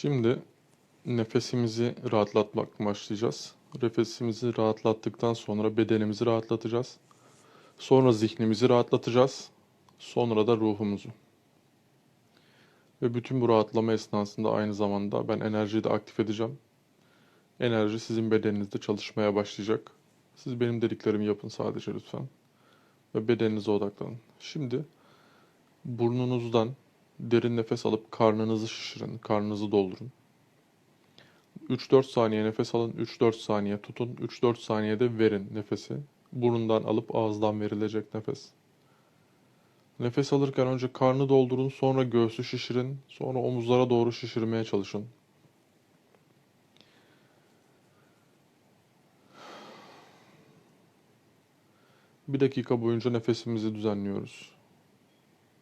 Şimdi nefesimizi rahatlatmak başlayacağız. Nefesimizi rahatlattıktan sonra bedenimizi rahatlatacağız. Sonra zihnimizi rahatlatacağız. Sonra da ruhumuzu. Ve bütün bu rahatlama esnasında aynı zamanda ben enerjiyi de aktif edeceğim. Enerji sizin bedeninizde çalışmaya başlayacak. Siz benim dediklerimi yapın sadece lütfen. Ve bedeninize odaklanın. Şimdi burnunuzdan derin nefes alıp karnınızı şişirin, karnınızı doldurun. 3-4 saniye nefes alın, 3-4 saniye tutun, 3-4 saniyede verin nefesi. Burundan alıp ağızdan verilecek nefes. Nefes alırken önce karnı doldurun, sonra göğsü şişirin, sonra omuzlara doğru şişirmeye çalışın. Bir dakika boyunca nefesimizi düzenliyoruz.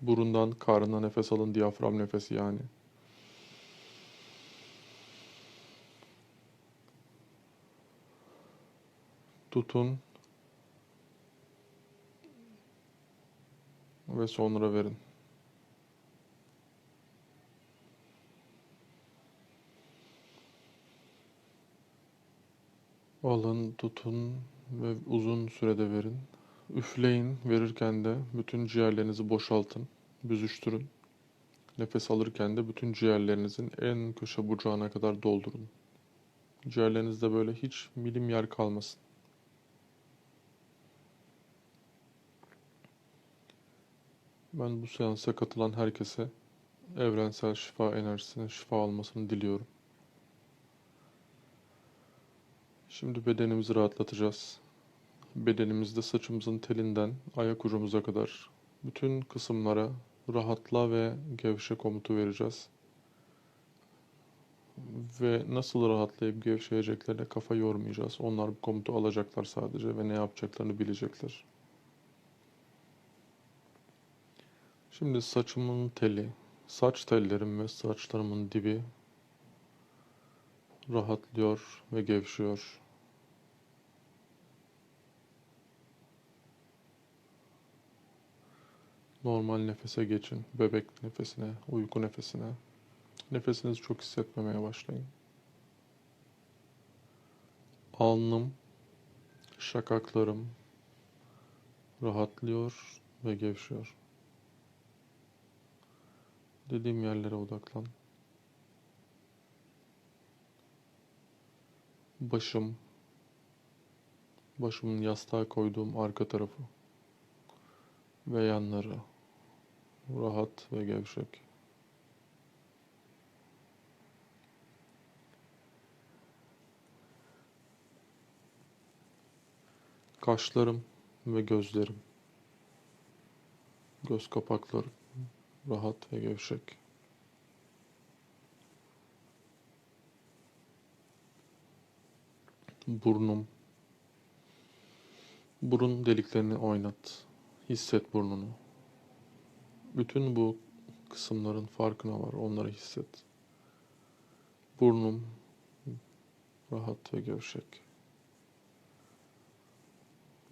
Burundan karnına nefes alın, diyafram nefesi yani. Tutun ve sonra verin. Alın, tutun ve uzun sürede verin. Üfleyin verirken de bütün ciğerlerinizi boşaltın, büzüştürün. Nefes alırken de bütün ciğerlerinizin en köşe bucağına kadar doldurun. Ciğerlerinizde böyle hiç milim yer kalmasın. Ben bu seansa katılan herkese evrensel şifa enerjisine şifa almasını diliyorum. Şimdi bedenimizi rahatlatacağız. Bedenimizde saçımızın telinden ayak ucumuza kadar bütün kısımlara rahatla ve gevşe komutu vereceğiz. Ve nasıl rahatlayıp gevşeyeceklerine kafa yormayacağız. Onlar bu komutu alacaklar sadece ve ne yapacaklarını bilecekler. Şimdi saçımın teli, saç tellerim ve saçlarımın dibi rahatlıyor ve gevşiyor. Normal nefese geçin. Bebek nefesine, uyku nefesine. Nefesinizi çok hissetmemeye başlayın. Alnım, şakaklarım rahatlıyor ve gevşiyor. Dediğim yerlere odaklan. Başım, başımın yastığa koyduğum arka tarafı ve yanları rahat ve gevşek. Kaşlarım ve gözlerim. Göz kapaklarım rahat ve gevşek. Burnum. Burun deliklerini oynat. Hisset burnunu. Bütün bu kısımların farkına var. Onları hisset. Burnum rahat ve gevşek.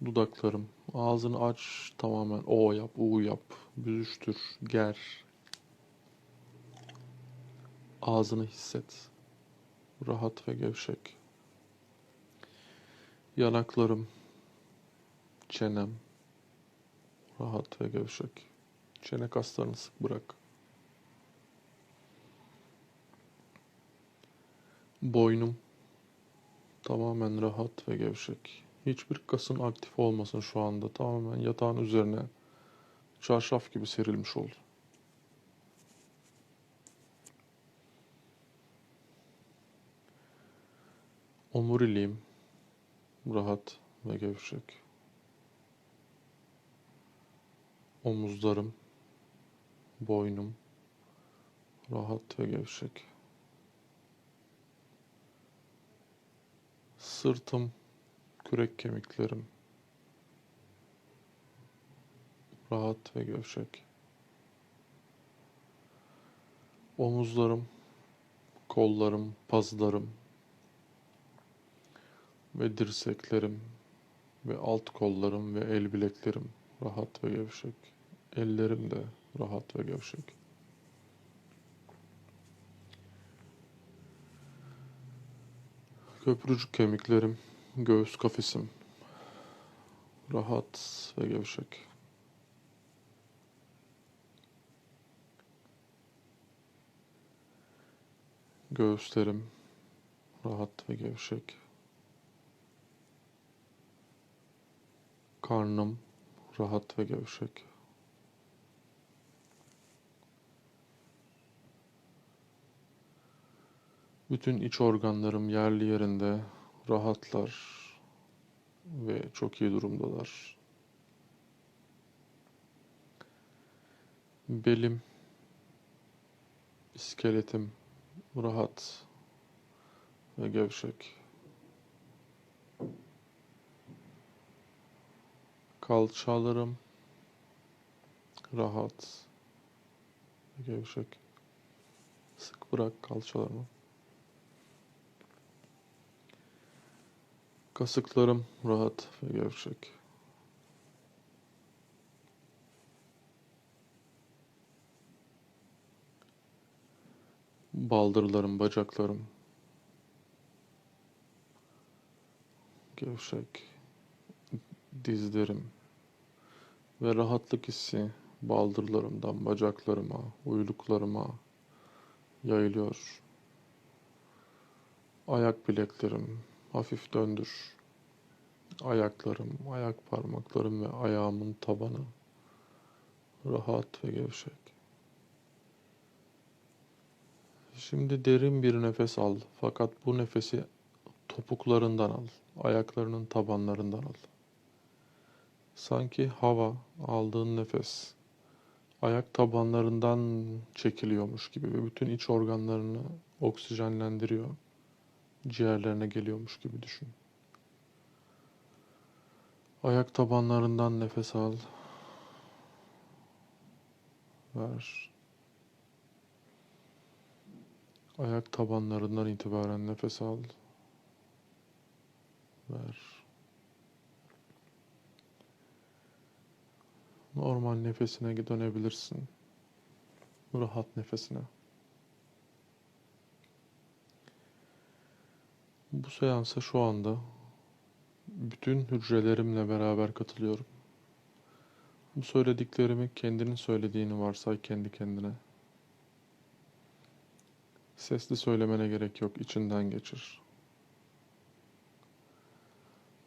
Dudaklarım. Ağzını aç tamamen. O yap, U yap. Büzüştür, ger. Ağzını hisset. Rahat ve gevşek. Yanaklarım. Çenem. Rahat ve gevşek. Çene kaslarını sık bırak. Boynum tamamen rahat ve gevşek. Hiçbir kasın aktif olmasın şu anda. Tamamen yatağın üzerine çarşaf gibi serilmiş ol. Omuriliğim rahat ve gevşek. Omuzlarım, boynum rahat ve gevşek. Sırtım, kürek kemiklerim rahat ve gevşek. Omuzlarım, kollarım, pazılarım ve dirseklerim ve alt kollarım ve el bileklerim rahat ve gevşek. Ellerim de rahat ve gevşek. Köprücük kemiklerim, göğüs kafesim rahat ve gevşek. Göğüslerim rahat ve gevşek. Karnım rahat ve gevşek. Bütün iç organlarım yerli yerinde rahatlar ve çok iyi durumdalar. Belim, iskeletim rahat ve gevşek. Kalçalarım rahat ve gevşek. Sık bırak kalçalarımı. Kasıklarım rahat ve gevşek. Baldırlarım, bacaklarım gevşek. Dizlerim ve rahatlık hissi baldırlarımdan bacaklarıma, uyluklarıma yayılıyor. Ayak bileklerim hafif döndür. Ayaklarım, ayak parmaklarım ve ayağımın tabanı rahat ve gevşek. Şimdi derin bir nefes al. Fakat bu nefesi topuklarından al. Ayaklarının tabanlarından al. Sanki hava aldığın nefes ayak tabanlarından çekiliyormuş gibi ve bütün iç organlarını oksijenlendiriyor. Ciğerlerine geliyormuş gibi düşün. Ayak tabanlarından nefes al. Ver. Ayak tabanlarından itibaren nefes al. Ver. Normal nefesine dönebilirsin. Rahat nefesine. Bu seansa şu anda bütün hücrelerimle beraber katılıyorum. Bu söylediklerimi kendinin söylediğini varsay kendi kendine. Sesli söylemene gerek yok, içinden geçir.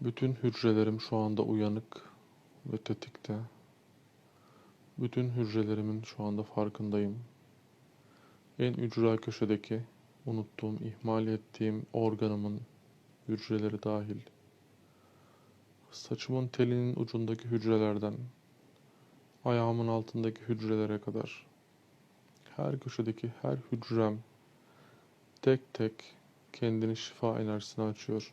Bütün hücrelerim şu anda uyanık ve tetikte. Bütün hücrelerimin şu anda farkındayım. En ücra köşedeki unuttuğum, ihmal ettiğim organımın hücreleri dahil. Saçımın telinin ucundaki hücrelerden ayağımın altındaki hücrelere kadar her köşedeki her hücrem tek tek kendini şifa enerjisine açıyor.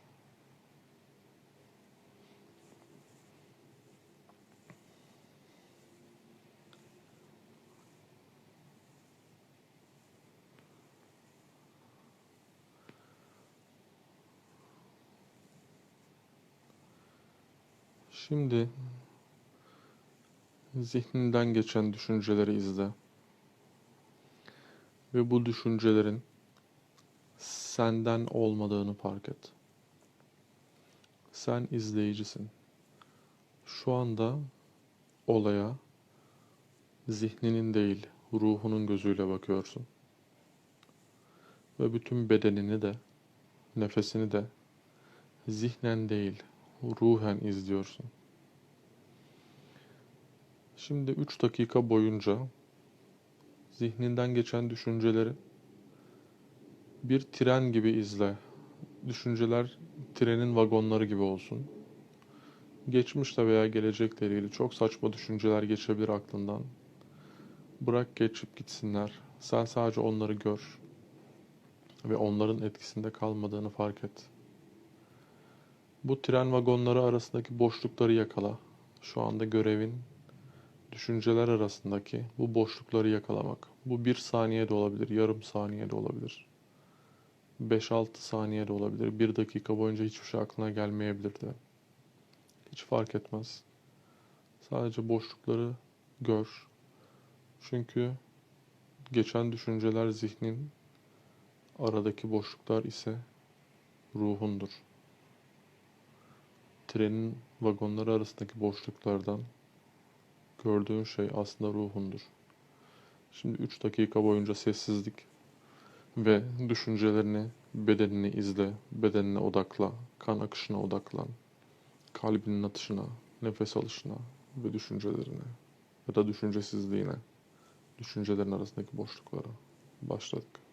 Şimdi zihninden geçen düşünceleri izle. Ve bu düşüncelerin senden olmadığını fark et. Sen izleyicisin. Şu anda olaya zihninin değil, ruhunun gözüyle bakıyorsun. Ve bütün bedenini de, nefesini de zihnen değil, ruhen izliyorsun. Şimdi 3 dakika boyunca zihninden geçen düşünceleri bir tren gibi izle. Düşünceler trenin vagonları gibi olsun. Geçmişle veya gelecekle ilgili çok saçma düşünceler geçebilir aklından. Bırak geçip gitsinler. Sen sadece onları gör ve onların etkisinde kalmadığını fark et. Bu tren vagonları arasındaki boşlukları yakala. Şu anda görevin düşünceler arasındaki bu boşlukları yakalamak. Bu bir saniye de olabilir, yarım saniye de olabilir. 5-6 saniye de olabilir. Bir dakika boyunca hiçbir şey aklına gelmeyebilir de. Hiç fark etmez. Sadece boşlukları gör. Çünkü geçen düşünceler zihnin, aradaki boşluklar ise ruhundur. Trenin vagonları arasındaki boşluklardan gördüğün şey aslında ruhundur. Şimdi 3 dakika boyunca sessizlik ve düşüncelerini, bedenini izle, bedenine odakla, kan akışına odaklan, kalbinin atışına, nefes alışına ve düşüncelerine ya da düşüncesizliğine, düşüncelerin arasındaki boşluklara başladık.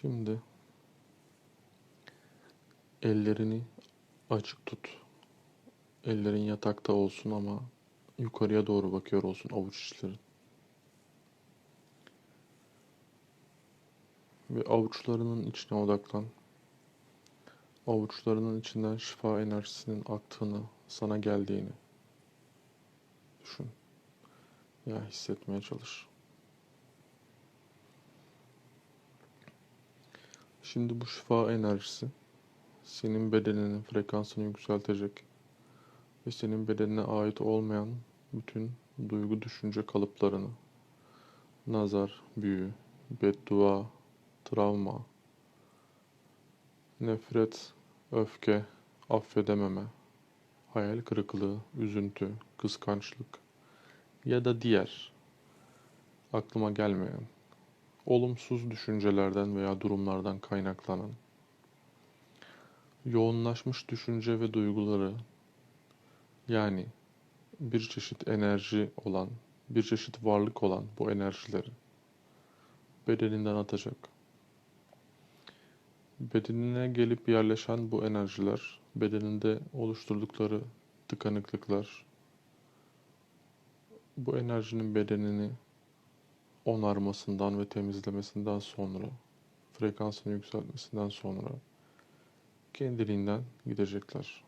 Şimdi ellerini açık tut. Ellerin yatakta olsun ama yukarıya doğru bakıyor olsun avuç içlerin. Ve avuçlarının içine odaklan. Avuçlarının içinden şifa enerjisinin aktığını, sana geldiğini düşün. Ya hissetmeye çalış. Şimdi bu şifa enerjisi senin bedeninin frekansını yükseltecek ve senin bedenine ait olmayan bütün duygu düşünce kalıplarını nazar, büyü, beddua, travma, nefret, öfke, affedememe, hayal kırıklığı, üzüntü, kıskançlık ya da diğer aklıma gelmeyen olumsuz düşüncelerden veya durumlardan kaynaklanan yoğunlaşmış düşünce ve duyguları yani bir çeşit enerji olan, bir çeşit varlık olan bu enerjileri bedeninden atacak. Bedenine gelip yerleşen bu enerjiler, bedeninde oluşturdukları tıkanıklıklar, bu enerjinin bedenini onarmasından ve temizlemesinden sonra, frekansını yükseltmesinden sonra kendiliğinden gidecekler.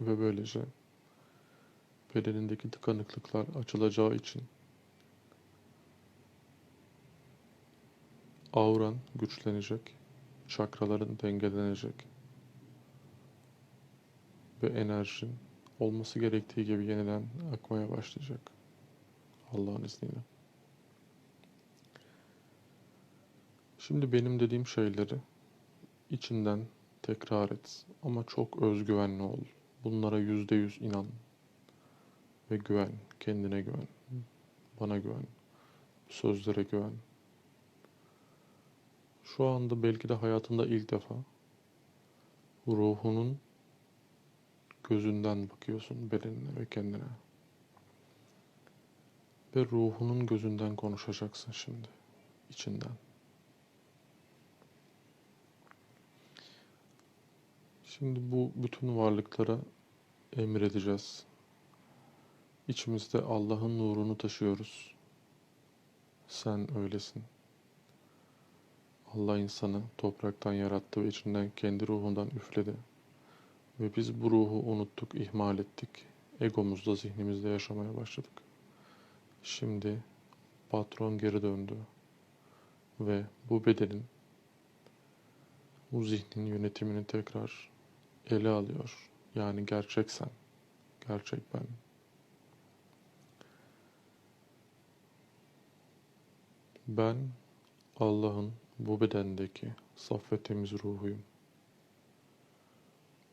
Ve böylece bedenindeki tıkanıklıklar açılacağı için auran güçlenecek, çakraların dengelenecek ve enerjin olması gerektiği gibi yeniden akmaya başlayacak. Allah'ın izniyle. Şimdi benim dediğim şeyleri içinden tekrar et ama çok özgüvenli ol. Bunlara yüzde yüz inan ve güven, kendine güven, bana güven, sözlere güven. Şu anda belki de hayatında ilk defa ruhunun gözünden bakıyorsun bedenine ve kendine. Ve ruhunun gözünden konuşacaksın şimdi, içinden. Şimdi bu bütün varlıklara emredeceğiz. İçimizde Allah'ın nurunu taşıyoruz. Sen öylesin. Allah insanı topraktan yarattı ve içinden kendi ruhundan üfledi. Ve biz bu ruhu unuttuk, ihmal ettik. Egomuzda, zihnimizde yaşamaya başladık. Şimdi patron geri döndü. Ve bu bedenin, bu zihnin yönetimini tekrar ele alıyor. Yani gerçek sen, gerçek ben. Ben Allah'ın bu bedendeki saf ve temiz ruhuyum.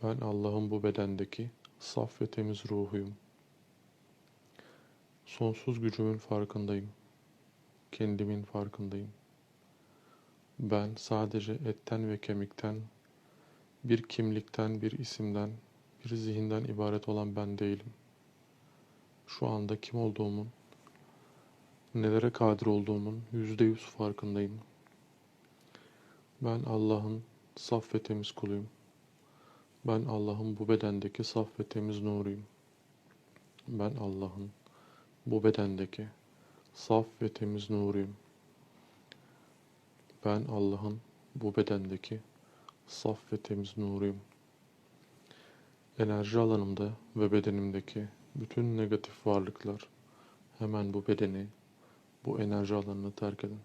Ben Allah'ın bu bedendeki saf ve temiz ruhuyum. Sonsuz gücümün farkındayım. Kendimin farkındayım. Ben sadece etten ve kemikten, bir kimlikten, bir isimden, bir zihinden ibaret olan ben değilim. Şu anda kim olduğumun, nelere kadir olduğumun yüzde yüz farkındayım. Ben Allah'ın saf ve temiz kuluyum. Ben Allah'ın bu bedendeki saf ve temiz nuruyum. Ben Allah'ın bu bedendeki saf ve temiz nuruyum. Ben Allah'ın bu bedendeki saf ve temiz nuruyum. Enerji alanımda ve bedenimdeki bütün negatif varlıklar hemen bu bedeni, bu enerji alanını terk edin.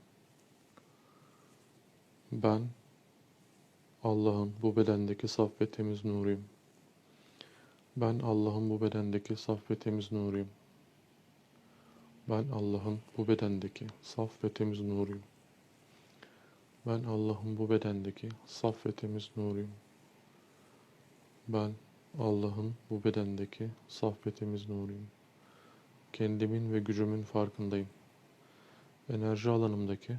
Ben Allah'ın bu bedendeki saf ve temiz nuruyum. Ben Allah'ın bu bedendeki saf ve temiz nuruyum. Ben Allah'ın bu bedendeki saf ve temiz nuruyum. Ben Allah'ın bu bedendeki saf ve temiz nuruyum. Ben Allah'ın bu bedendeki saf ve temiz nuruyum. Kendimin ve gücümün farkındayım. Enerji alanımdaki,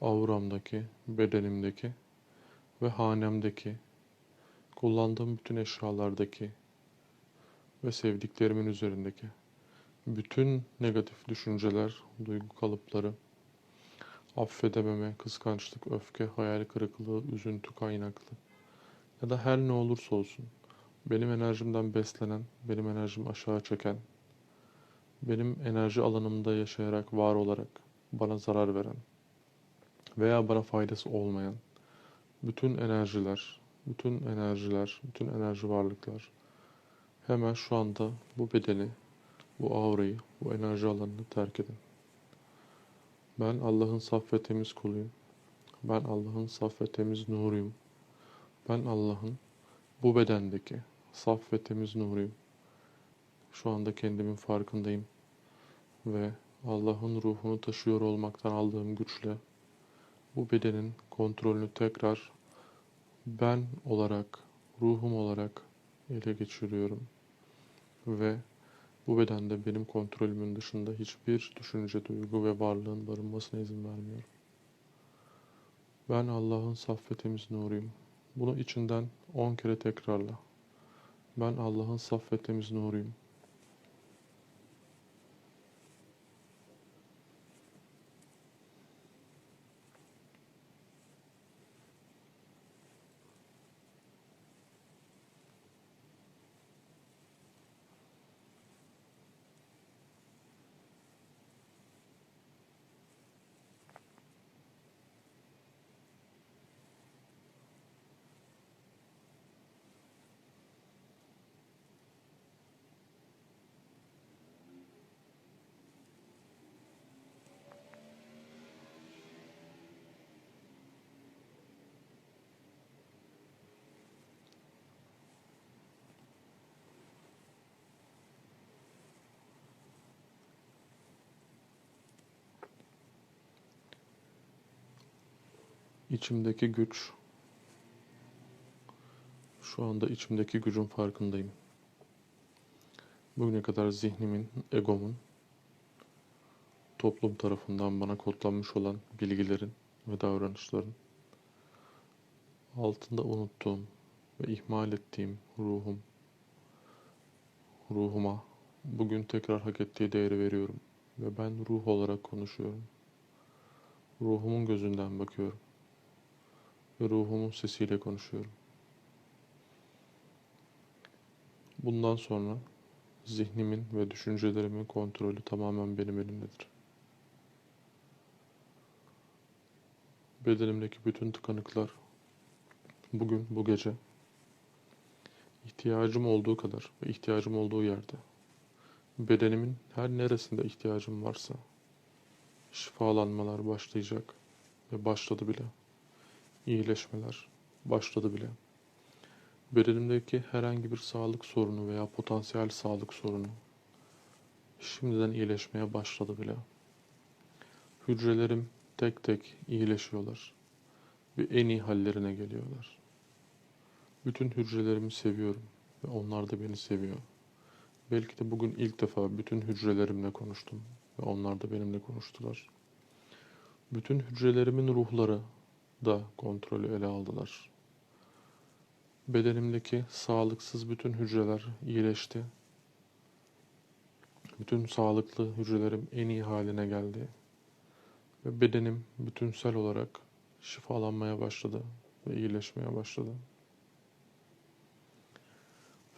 auramdaki, bedenimdeki ve hanemdeki, kullandığım bütün eşyalardaki ve sevdiklerimin üzerindeki bütün negatif düşünceler, duygu kalıpları, affedememe, kıskançlık, öfke, hayal kırıklığı, üzüntü kaynaklı ya da her ne olursa olsun benim enerjimden beslenen, benim enerjimi aşağı çeken, benim enerji alanımda yaşayarak, var olarak bana zarar veren veya bana faydası olmayan bütün enerjiler, bütün enerjiler, bütün enerji varlıklar hemen şu anda bu bedeni, bu aurayı, bu enerji alanını terk edin. Ben Allah'ın saf ve temiz kuluyum. Ben Allah'ın saf ve temiz nuruyum. Ben Allah'ın bu bedendeki saf ve temiz nuruyum. Şu anda kendimin farkındayım ve Allah'ın ruhunu taşıyor olmaktan aldığım güçle bu bedenin kontrolünü tekrar ben olarak, ruhum olarak ele geçiriyorum. Ve bu bedende benim kontrolümün dışında hiçbir düşünce, duygu ve varlığın barınmasına izin vermiyorum. Ben Allah'ın saf ve temiz nuruyum. Bunu içinden on kere tekrarla. Ben Allah'ın saf ve temiz nuruyum. İçimdeki güç Şu anda içimdeki gücün farkındayım. Bugüne kadar zihnimin, egomun, toplum tarafından bana kodlanmış olan bilgilerin ve davranışların altında unuttuğum ve ihmal ettiğim ruhum, ruhuma bugün tekrar hak ettiği değeri veriyorum ve ben ruh olarak konuşuyorum. Ruhumun gözünden bakıyorum ve ruhumun sesiyle konuşuyorum. Bundan sonra zihnimin ve düşüncelerimin kontrolü tamamen benim elimdedir. Bedenimdeki bütün tıkanıklar bugün, bu gece ihtiyacım olduğu kadar ve ihtiyacım olduğu yerde bedenimin her neresinde ihtiyacım varsa şifalanmalar başlayacak ve başladı bile. İyileşmeler başladı bile. Bedenimdeki herhangi bir sağlık sorunu veya potansiyel sağlık sorunu şimdiden iyileşmeye başladı bile. Hücrelerim tek tek iyileşiyorlar ve en iyi hallerine geliyorlar. Bütün hücrelerimi seviyorum ve onlar da beni seviyor. Belki de bugün ilk defa bütün hücrelerimle konuştum ve onlar da benimle konuştular. Bütün hücrelerimin ruhları da kontrolü ele aldılar. Bedenimdeki sağlıksız bütün hücreler iyileşti. Bütün sağlıklı hücrelerim en iyi haline geldi. Ve bedenim bütünsel olarak şifalanmaya başladı ve iyileşmeye başladı.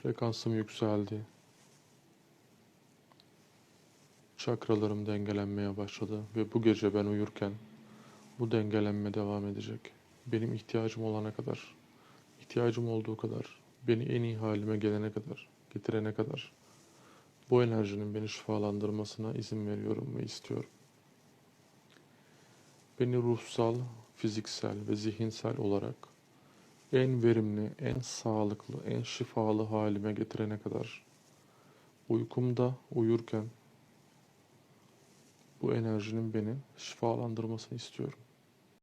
Frekansım yükseldi. Çakralarım dengelenmeye başladı ve bu gece ben uyurken bu dengelenme devam edecek. Benim ihtiyacım olana kadar, ihtiyacım olduğu kadar, beni en iyi halime gelene kadar, getirene kadar bu enerjinin beni şifalandırmasına izin veriyorum ve istiyorum. Beni ruhsal, fiziksel ve zihinsel olarak en verimli, en sağlıklı, en şifalı halime getirene kadar uykumda, uyurken bu enerjinin beni şifalandırmasını istiyorum.